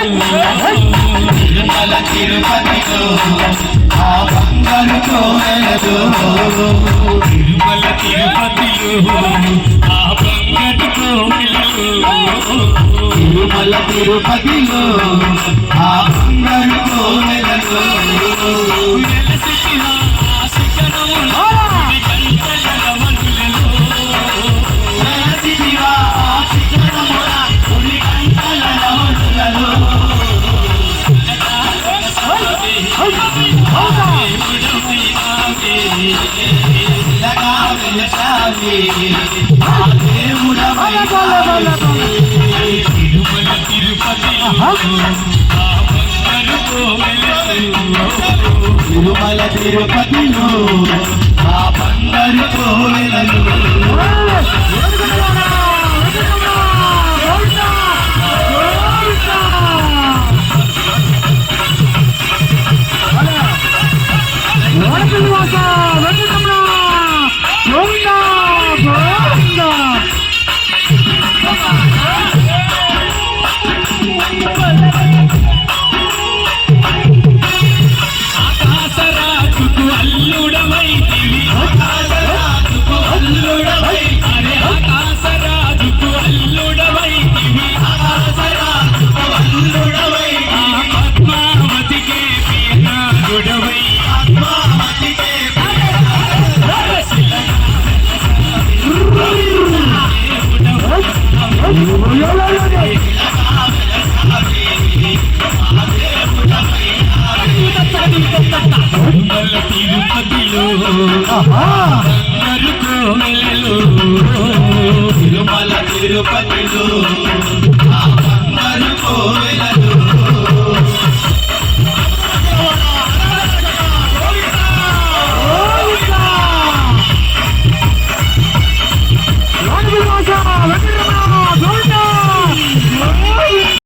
తిరుమల తిరుపతిలో ఆ బంగారు కోవెలలో తిరుమల తిరుపతిలో ఆ బంగటి కోవెలలో. తిరుమల తిరుపతిలో ఆ బంగారు కోవెలలో తిరుమల తిరుపతిలో ఆ బంగారు కోవెలలో తిరుమల తిరుపతిలో